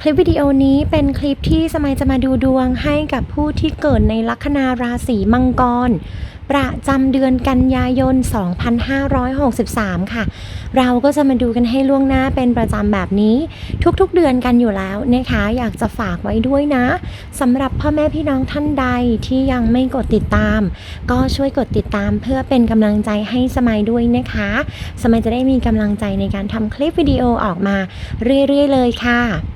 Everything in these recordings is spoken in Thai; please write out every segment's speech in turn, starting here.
คลิปวิดีโอนี้เป็นคลิปที่สมัยจะมาดูดวงให้กับผู้ที่เกิดในลัคนาราศีมังกร ประจำเดือนกันยายน 2563 ค่ะ เราก็จะมาดูกันให้ล่วงหน้าเป็นประจำแบบนี้ทุกๆเดือนกันอยู่แล้วนะคะ อยากจะฝากไว้ด้วยนะสำหรับพ่อแม่พี่น้องท่านใดที่ยังไม่กดติดตาม ก็ช่วยกดติดตามเพื่อเป็นกำลังใจให้สมัยด้วยนะคะ สมัยจะได้มีกำลังใจในการทำคลิปวิดีโอออกมาเรื่อยๆ เลยค่ะ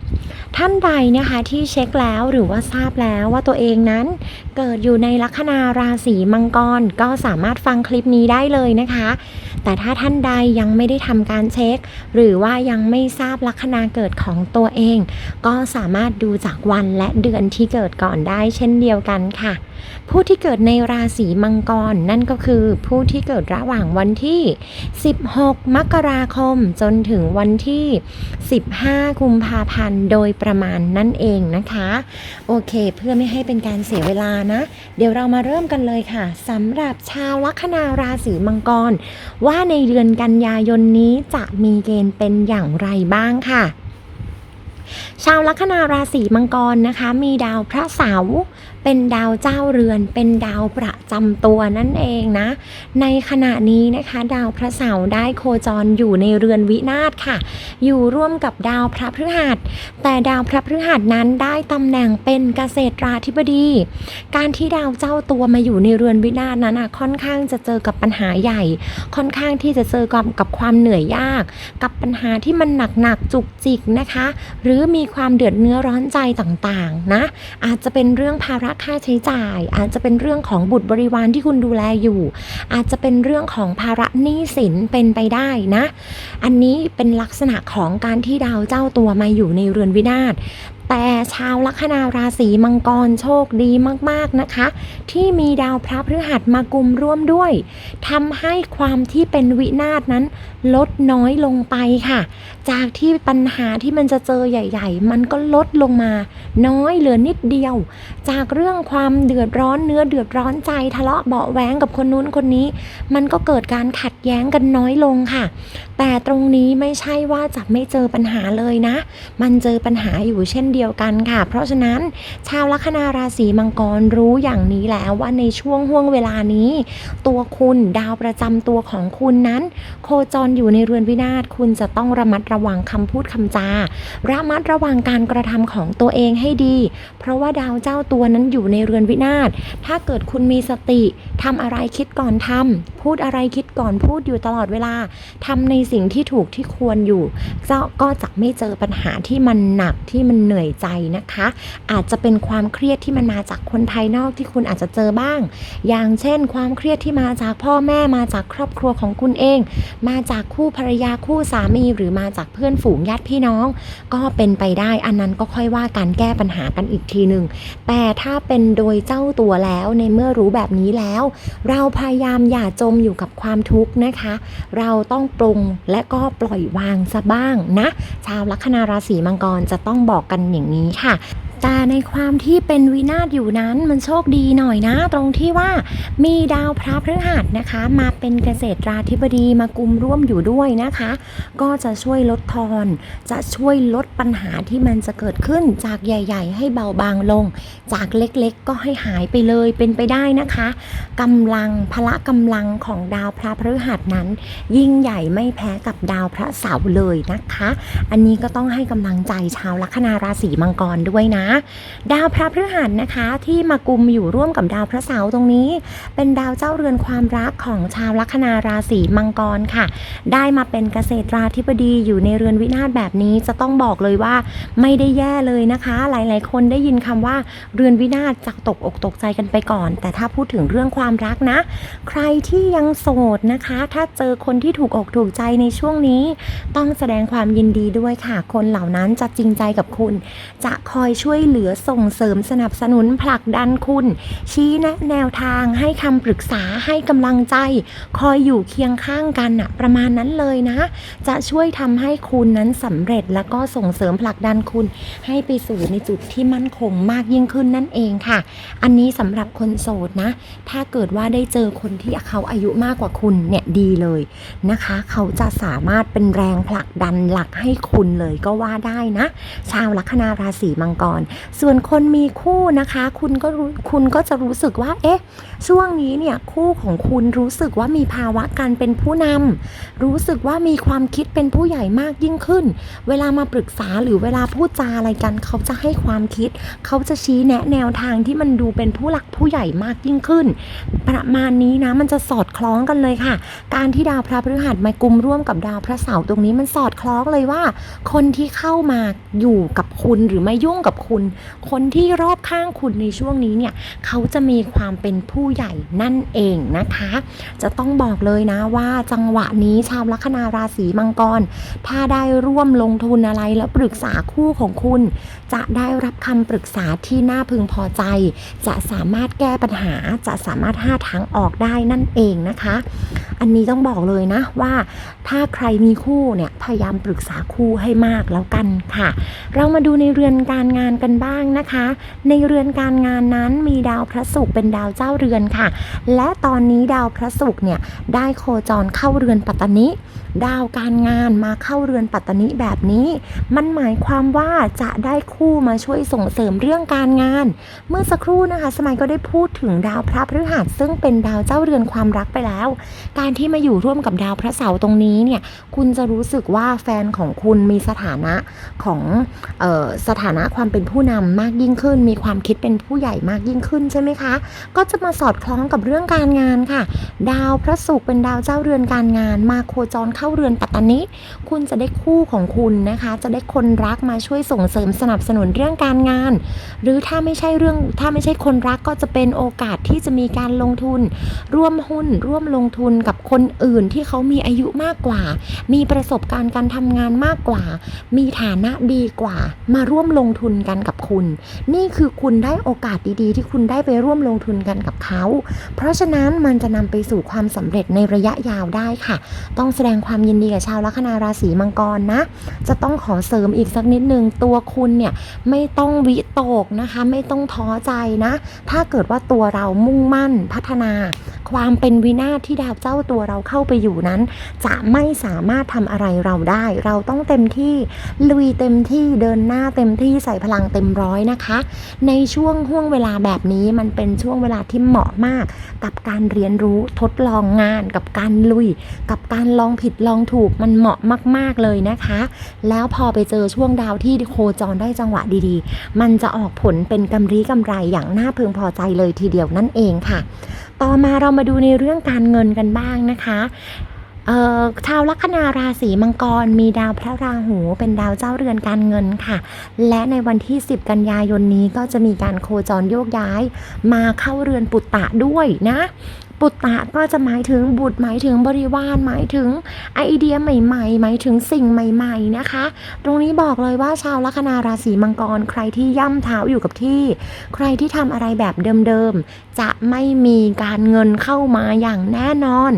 ท่านใดนะคะที่เช็คแล้วหรือว่าทราบแล้วว่าตัวเองนั้น เกิดอยู่ในลัคนาราศีมังกรก็สามารถฟังคลิปนี้ได้เลยนะคะแต่ถ้าท่านใดยังไม่ได้ทำการเช็ค หรือว่ายังไม่ทราบลัคนาเกิดของตัวเอง ก็สามารถดูจากวันและเดือนที่เกิดก่อนได้เช่นเดียวกันค่ะ ผู้ที่เกิดในราศีมังกรนั่นก็คือผู้ที่เกิดระหว่างวันที่ 16 มกราคม จนถึงวันที่ 15 กุมภาพันธ์โดยประมาณนั่นเองนะคะ โอเค เพื่อไม่ให้เป็นการเสียเวลานะ เดี๋ยวเรามาเริ่มกันเลยค่ะสำหรับชาวลัคนาราศีมังกรว่าในเดือนกันยายนนี้จะมีเกณฑ์เป็นอย่างไรบ้างค่ะ ชาวลัคนาราศีมังกรนะคะ มีดาวพระเสาร์ เป็นดาวเจ้าเรือน เป็นดาวประจำตัวนั่นเองนะ ในขณะนี้นะคะ ดาวพระเสาร์ได้โคจรอยู่ในเรือนวินาศค่ะ อยู่ร่วมกับดาวพระพฤหัส แต่ดาวพระพฤหัสนั้นได้ตำแหน่งเป็นเกษตราธิบดี การที่ดาวเจ้าตัวมาอยู่ในเรือนวินาศนั้นค่อนข้างจะเจอกับปัญหาใหญ่ ค่อนข้างที่จะเจอกับกับความเหนื่อยยาก กับปัญหาที่มันหนักๆจุกจิกนะคะ หรือมีความเดือดเนื้อร้อนใจต่างๆนะ อาจจะเป็นเรื่องภาระค่าใช้จ่าย อาจจะเป็นเรื่องของบุตรบริวารที่คุณดูแลอยู่ อาจจะเป็นเรื่องของภาระหนี้สินเป็นไปได้นะ อันนี้เป็นลักษณะของการที่ดาวเจ้าตัวมาอยู่ในเรือนวินาศ แต่ชาวลัคนาราศีมังกรโชคดีมากๆนะคะ ที่มีดาวพระพฤหัสมากุมร่วมด้วยทำให้ความที่เป็นวินาศนั้นลดน้อยลงไปค่ะ จากที่ปัญหาที่มันจะเจอใหญ่ ๆ มันก็ลดลงมา น้อยเหลือนิดเดียว จากเรื่องความเดือดร้อนเนื้อเดือดร้อนใจทะเลาะเบาะแว้งกับคนนู้นคนนี้ มันก็เกิดการขัดแย้งกันน้อยลงค่ะ แต่ตรงนี้ไม่ใช่ว่าจะไม่เจอปัญหาเลยนะ มันเจอปัญหาอยู่เช่นเดียวกันค่ะ เพราะฉะนั้นชาวลัคนาราศีมังกรรู้อย่างนี้แล้วว่าในช่วงห่วงเวลานี้ ตัวคุณดาวประจำตัวของคุณนั้น โคจรอยู่ในเรือนวินาศคุณจะต้องระมัดระวังคำพูดคำจา ระมัดระวังการกระทำของตัวเองให้ดี เพราะว่าดาวเจ้าตัวนั้นอยู่ในเรือนวินาศถ้าเกิดคุณมีสติทำอะไรคิดก่อนทำพูดอะไรคิดก่อนพูดอยู่ตลอดเวลาทำในสิ่งที่ถูกที่ควรอยู่ก็ก็จะไม่เจอปัญหาที่มันหนักที่มันเหนื่อยใจนะคะ อาจจะเป็นความเครียดที่มันมาจากคนภายนอกที่คุณอาจจะเจอบ้าง อย่างเช่น ความเครียดที่มาจากพ่อแม่มาจากครอบครัวของคุณเอง มาจากคู่ภรรยาคู่สามีหรือมาจากเพื่อนฝูงญาติพี่น้อง ก็เป็นไปได้อันนั้นก็ค่อยว่าการแก้ปัญหากันอีกทีหนึ่งแต่ถ้าเป็นโดยเจ้าตัวแล้วในเมื่อรู้แบบนี้แล้ว เราพยายามอย่าจมอยู่กับความทุกข์นะคะ เราต้องปรุงและก็ปล่อยวางซะบ้างนะ ชาวลัคนาราศีมังกรจะต้องบอกกันอย่างนี้ค่ะ แต่ในความที่เป็นวินาศอยู่นั้นมันโชคดีหน่อยนะ ตรงที่ว่ามีดาวพระพฤหัสนะคะ มาเป็นเกษตราธิบดีมากุมร่วมอยู่ด้วยนะคะ ก็จะช่วยลดทอน จะช่วยลดปัญหาที่มันจะเกิดขึ้นจากใหญ่ ๆ ให้เบาบางลง จากเล็กๆ ก็ให้หายไปเลยเป็นไปได้นะคะกำลังพละกำลังของดาวพระพฤหัสนั้น ยิ่งใหญ่ไม่แพ้กับดาวพระเสาร์เลยนะคะ อันนี้ก็ต้องให้กำลังใจชาวลัคนาราศีมังกรด้วยนะดาวพระพฤหัสนะคะ ที่มากุมอยู่ร่วมกับดาวพระเสาร์ตรงนี้ เป็นดาวเจ้าเรือนความรักของชาวลัคนาราศีมังกรค่ะ ได้มาเป็นเกษตราธิบดีอยู่ในเรือนวินาศแบบนี้จะต้องบอกเลยว่าไม่ได้แย่เลยนะคะ หลายๆ คนได้ยินคำว่าเรือนวินาศจากตกอกตกใจกันไปก่อน แต่ถ้าพูดถึงเรื่องความรักนะ ใครที่ยังโสดนะคะ ถ้าเจอคนที่ถูกอกถูกใจในช่วงนี้ ต้องแสดงความยินดีด้วยค่ะ คนเหล่านั้นจะจริงใจกับคุณ จะคอยช่วยวยเหลือส่งเสริมสนับสนุนผลักดันคุณ ชี้แนะแนวทางให้คำปรึกษาให้กำลังใจ คอยอยู่เคียงข้างกันอะประมาณนั้นเลยนะ จะช่วยทำให้คุณนั้นสำเร็จแล้วก็ส่งเสริมผลักดันคุณ ให้ไปสู่ในจุดที่มั่นคงมากยิ่งขึ้นนั่นเองค่ะ อันนี้สำหรับคนโสดนะ ถ้าเกิดว่าได้เจอคนที่เขาอายุมากกว่าคุณเนี่ยดีเลยนะคะ เขาจะสามารถเป็นแรงผลักดันหลักให้คุณเลยก็ว่าได้นะ ชาวลัคนาราศีมังกรส่วนคนมีคู่นะคะ คุณก็คุณก็จะรู้สึกว่า เอ๊ะ ช่วงนี้เนี่ยคู่ของคุณรู้สึกว่ามีภาวะการเป็นผู้นำรู้สึกว่ามีความคิดเป็นผู้ใหญ่มากยิ่งขึ้น เวลามาปรึกษาหรือเวลาพูดจาอะไรกัน เขาจะให้ความคิด เขาจะชี้แนะแนวทางที่มันดูเป็นผู้หลักผู้ใหญ่มากยิ่งขึ้น ประมาณนี้นะมันจะสอดคล้องกันเลยค่ะ การที่ดาวพระพฤหัสมากุมร่วมกับดาวพระเสาร์ตรงนี้มันสอดคล้องเลยว่า คนที่เข้ามาอยู่กับคุณหรือมายุ่งกับคุณคนที่รอบข้างคุณในช่วงนี้เนี่ยเขาจะมีความเป็นผู้ใหญ่นั่นเองนะคะ จะต้องบอกเลยนะว่าจังหวะนี้ชาวลัคนาราศีมังกร ถ้าได้ร่วมลงทุนอะไรแล้วปรึกษาคู่ของคุณ จะได้รับคำปรึกษาที่น่าพึงพอใจ จะสามารถแก้ปัญหาจะสามารถหาทางออกได้นั่นเองนะคะ อันนี้ต้องบอกเลยนะว่าถ้าใครมีคู่เนี่ยพยายามปรึกษาคู่ให้มากแล้วกันค่ะ เรามาดูในเรือนการงานกันบ้างนะคะ ในเรือนการงานนั้นมีดาวพระศุกร์เป็นดาวเจ้าเรือนค่ะ และตอนนี้ดาวพระศุกร์เนี่ยได้โคจรเข้าเรือนปัตตนิดาวการงานมาเข้าเรือนปัตตนิแบบนี้ มันหมายความว่าจะได้คู่มาช่วยส่งเสริมเรื่องการงาน เมื่อสักครู่นะคะ สมัยก็ได้พูดถึงดาวพระพฤหัสซึ่งเป็นดาวเจ้าเรือนความรักไปแล้ว การที่มาอยู่ร่วมกับดาวพระเสาร์ตรงนี้เนี่ยคุณจะรู้สึกว่าแฟนของคุณมีสถานะของออสถานะความเป็นผู้นำมากยิ่งขึ้น มีความคิดเป็นผู้ใหญ่มากยิ่งขึ้นใช่ไหมคะ ก็จะมาสอดคล้องกับเรื่องการงานค่ะ ดาวพระศุกร์เป็นดาวเจ้าเรือนการงาน มาโคจรเข้าเรือนปัตตนิคุณจะได้คู่ของคุณนะคะ จะได้คนรักมาช่วยส่งเสริมสนับสนุนเรื่องการงาน หรือถ้าไม่ใช่เรื่องถ้าไม่ใช่คนรักก็จะเป็นโอกาสที่จะมีการลงทุน ร่วมหุ้น ร่วมลงทุนกับคนอื่นที่เขามีอายุมากกว่า มีประสบการณ์การทำงานมากกว่า มีฐานะดีกว่า มาร่วมลงทุนกันกับคุณ นี่คือคุณได้โอกาสดีๆ ที่คุณได้ไปร่วมลงทุนกันกับเขา เพราะฉะนั้นมันจะนำไปสู่ความสำเร็จในระยะยาวได้ค่ะ ต้องแสดงความยินดีกับชาวลัคนาราศีมังกรนะ จะต้องขอเสริมอีกสักนิดนึงตัวคุณเนี่ยไม่ต้องวิตกนะคะ ไม่ต้องท้อใจนะ ถ้าเกิดว่าตัวเรามุ่งมั่นพัฒนา ความเป็นวินาศที่ดาวเจ้าตัวเราเข้าไปอยู่นั้น จะไม่สามารถทำอะไรเราได้ เราต้องเต็มที่ลุยเต็มที่เดินหน้าเต็มที่ใส่พลังเต็มร้อยนะคะ ในช่วงห่วงเวลาแบบนี้มันเป็นช่วงเวลาที่เหมาะมาก กับการเรียนรู้ทดลองงาน กับการลุย กับการลองผิดลองถูกมันเหมาะมาก ๆเลยนะคะ แล้วพอไปเจอช่วงดาวที่โคจรได้จังหวะดีๆ มันจะออกผลเป็นกำไรกำไรอย่างน่าพึงพอใจเลยทีเดียวนั่นเองค่ะ ต่อมาเรามาดูในเรื่องการเงินกันบ้างนะคะเอ่อชาวลัคนาราศีมังกรมีดาวพระราหูเป็นดาวเจ้าเรือนการเงินค่ะ และในวันที่ 10 กันยายนนี้ก็จะมีการโคจรโยกย้าย มาเข้าเรือนปุตตะด้วยนะ ปุตตะก็จะหมายถึงบุตรหมายถึงบริวารหมายถึงไอเดียใหม่ ๆ หมายถึงสิ่งใหม่ ๆนะคะ ตรงนี้บอกเลยว่าชาวลัคนาราศีมังกร ใครที่ย่ำเท้าอยู่กับที่ ใครที่ทำอะไรแบบเดิมๆจะไม่มีการเงินเข้ามาอย่างแน่นอน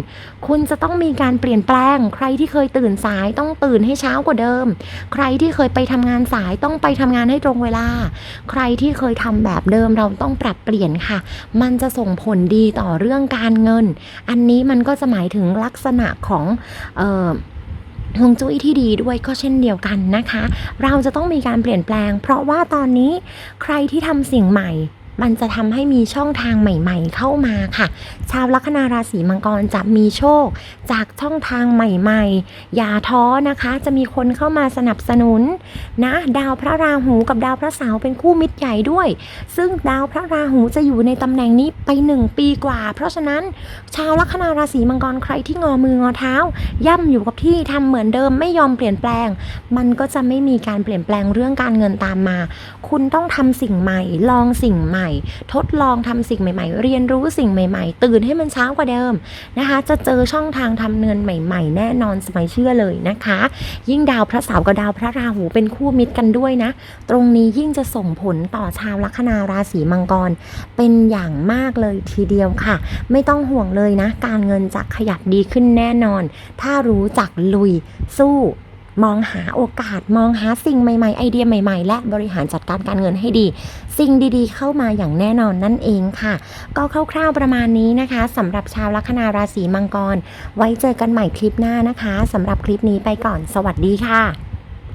คุณจะต้องมีการเปลี่ยนแปลง ใครที่เคยตื่นสายต้องตื่นให้เช้ากว่าเดิม ใครที่เคยไปทำงานสายต้องไปทำงานให้ตรงเวลา ใครที่เคยทำแบบเดิมเราต้องปรับเปลี่ยนค่ะ มันจะส่งผลดีต่อเรื่องการเงิน อันนี้มันก็จะหมายถึงลักษณะของเอ่อฮวงจุ้ยที่ดีด้วยก็เช่นเดียวกันนะคะ เราจะต้องมีการเปลี่ยนแปลง เพราะว่าตอนนี้ใครที่ทำสิ่งใหม่ มันจะทำให้มีช่องทางใหม่ ๆ เข้ามาค่ะ ชาวลัคนาราศีมังกรจะมีโชค จากช่องทางใหม่ ๆ อย่าท้อนะคะ จะมีคนเข้ามาสนับสนุนนะ ดาวพระราหูกับดาวพระเสาร์เป็นคู่มิตรใหญ่ด้วย ซึ่งดาวพระราหูจะอยู่ในตำแหน่งนี้ไปหนึ่งปีกว่า เพราะฉะนั้นชาวลัคนาราศีมังกรใครที่งอมืองอเท้า ย่ำอยู่กับที่ทำเหมือนเดิมไม่ยอมเปลี่ยนแปลง มันก็จะไม่มีการเปลี่ยนแปลงเรื่องการเงินตามมา คุณต้องทำสิ่งใหม่ ลองสิ่งใหม่ม่ๆ ทดลองทำสิ่งใหม่ ๆ เรียนรู้สิ่งใหม่ๆ ตื่นให้มันเช้ากว่าเดิมนะคะ จะเจอช่องทางทำเงินใหม่ ๆ แน่นอนสมัยเชื่อเลยนะคะ ยิ่งดาวพระเสาร์กับดาวพระราหูเป็นคู่มิตรกันด้วยนะ ตรงนี้ยิ่งจะส่งผลต่อชาวลัคนาราศีมังกร เป็นอย่างมากเลยทีเดียวค่ะ ไม่ต้องห่วงเลยนะ การเงินจะขยับดีขึ้นแน่นอน ถ้ารู้จักลุยสู้ มองหาโอกาสมองหาสิ่งใหม่ๆ ไอเดียใหม่ๆ และบริหารจัดการการเงินให้ดี สิ่งดีๆ เข้ามาอย่างแน่นอนนั่นเองค่ะ ก็คร่าวๆประมาณนี้นะคะสำหรับชาวลัคนาราศีมังกร ไว้เจอกันใหม่คลิปหน้านะคะสำหรับคลิปนี้ไปก่อน สวัสดีค่ะ